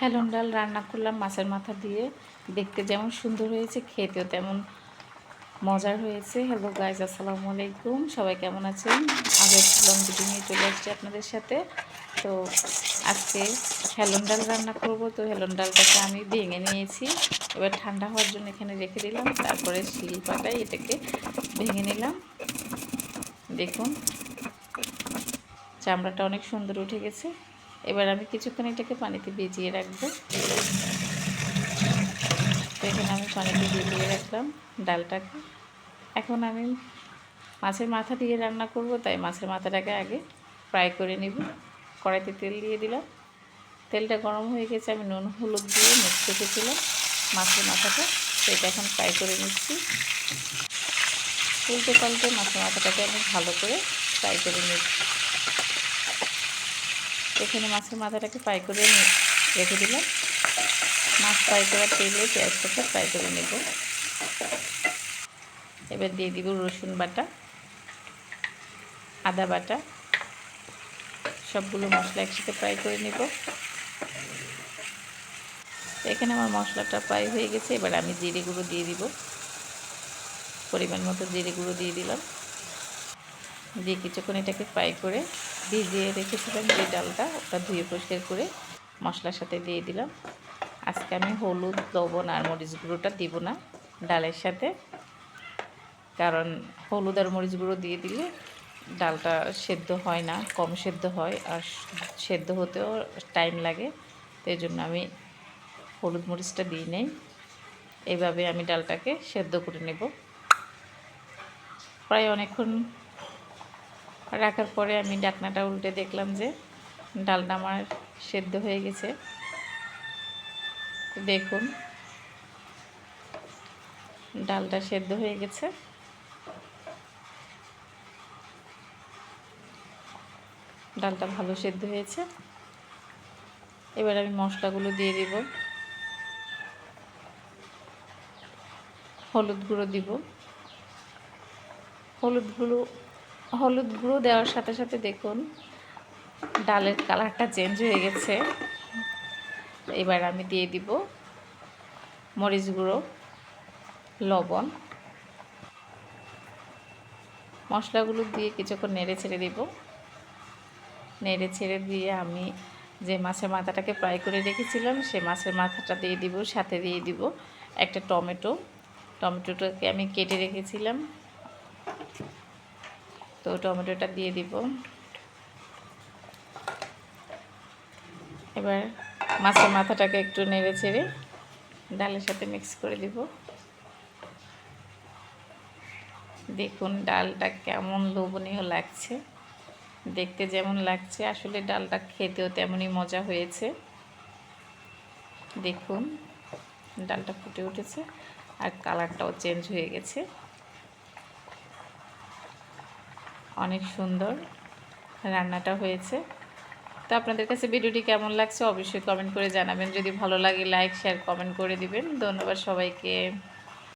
হেলন ডাল রান্না করলাম মাছের মাথা দিয়ে। দেখতে যেমন সুন্দর হয়েছে, খেতেও তেমন মজার হয়েছে। হ্যালো গাইজ আসসালামু আলাইকুম। সবাই কেমন আছেন? আগে লং ভিডিও নিয়ে চলে আসছি আপনাদের সাথে। তো আজকে হেলন ডাল রান্না করব। তো হেলন ডালটাকে আমি ভেঙে নিয়েছি। এবার ঠান্ডা হওয়ার জন্য এখানে রেখে দিলাম। তারপরে শিল পাটায় এটাকে ভেঙে নিলাম। দেখুন, চামড়াটা অনেক সুন্দর উঠে গেছে। এবার আমি কিছুক্ষণ এটাকে পানিতে ভিজিয়ে রাখব। তো এখানে আমি পানিতে ভিজিয়ে রাখলাম ডালটাকে। এখন আমি মাছের মাথা দিয়ে রান্না করব, তাই মাছের মাথাটাকে আগে ফ্রাই করে নিব। কড়াইতে তেল দিয়ে দিলাম। তেলটা গরম হয়ে গেছে, আমি নুন, হলুদ দিয়ে মিক্স রেখেছিলাম মাছের মাথাটা। সেটা এখন ফ্রাই করে নিচ্ছি। উল্টে পাল্টে মাছের মাথাটাকে আমি ভালো করে ফ্রাই করে নিচ্ছি। এখানে মাছের মাথাটাকে ফ্রাই করে রেখে দিলাম। মাছ ফ্রাই করার তেলে পেঁয়াজটাকে ফ্রাই করে নেব। এবার দিয়ে দিব রসুন বাটা, আদা বাটা, সবগুলো মশলা একসাথে ফ্রাই করে নেব। এখানে আমার মশলাটা ফ্রাই হয়ে গেছে, এবার আমি জিরে গুঁড়ো দিয়ে দিব। পরিমাণ মতো জিরে গুঁড়ো দিয়ে দিলাম। দিয়ে কিছুক্ষণ এটাকে ফ্রাই করে ভিজিয়ে রেখেছিলাম যে ডালটা, ওটা ধুয়ে পরিষ্কার করে মশলার সাথে দিয়ে দিলাম। আজকে আমি হলুদ, লবণ আর মরিচ গুঁড়োটা দিব না ডালের সাথে, কারণ হলুদ আর মরিচ গুঁড়ো দিয়ে দিলে ডালটা সেদ্ধ হয় না, কম সেদ্ধ হয় আর সেদ্ধ হতেও টাইম লাগে। তো এই জন্য আমি হলুদ মরিচটা দিই নেই। এভাবে আমি ডালটাকে সেদ্ধ করে নেব। প্রায় অনেকক্ষণ রাখার পরে আমি ডাকনাটা উল্টে দেখলাম যে ডালটা আমার সেদ্ধ হয়ে গেছে। দেখুন, ডালটা সেদ্ধ হয়ে গেছে। ডালটা ভালো সেদ্ধ হয়েছে। এবার আমি মশলাগুলো দিয়ে দিব। হলুদ গুঁড়ো দিব। হলুদ গুঁড়ো হলুদ গুঁড়ো দেওয়ার সাথে সাথে দেখুন, ডালের কালারটা চেঞ্জ হয়ে গেছে। এবার আমি দিয়ে দিব মরিচ গুঁড়ো, লবণ। মশলাগুলো দিয়ে কিছুক্ষণ নেড়ে ছেড়ে দিব। নেড়ে ছেড়ে দিয়ে আমি যে মাছের মাথাটাকে ফ্রাই করে রেখেছিলাম, সে মাছের মাথাটা দিয়ে দিব, সাথে দিয়ে দিব একটা টমেটো। টমেটোটাকে আমি কেটে রেখেছিলাম। তো টমেটোটা দিয়ে দিব। এবার মাছের মাথাটাকে একটু নেড়ে ছেড়ে ডালের সাথে মিক্স করে দিব। দেখুন ডালটা কেমন লোভনীয় লাগছে। দেখতে যেমন লাগছে, আসলে ডালটা খেতেও তেমনই মজা হয়েছে। দেখুন, ডালটা ফুটে উঠেছে আর কালারটাও চেঞ্জ হয়ে গেছে। অনেক সুন্দর রান্নাটা হয়েছে। তো আপনাদের কাছে ভিডিওটি কেমন লাগছে অবশ্যই কমেন্ট করে জানাবেন। যদি ভালো লাগে লাইক শেয়ার কমেন্ট করে দিবেন। ধন্যবাদ সবাইকে।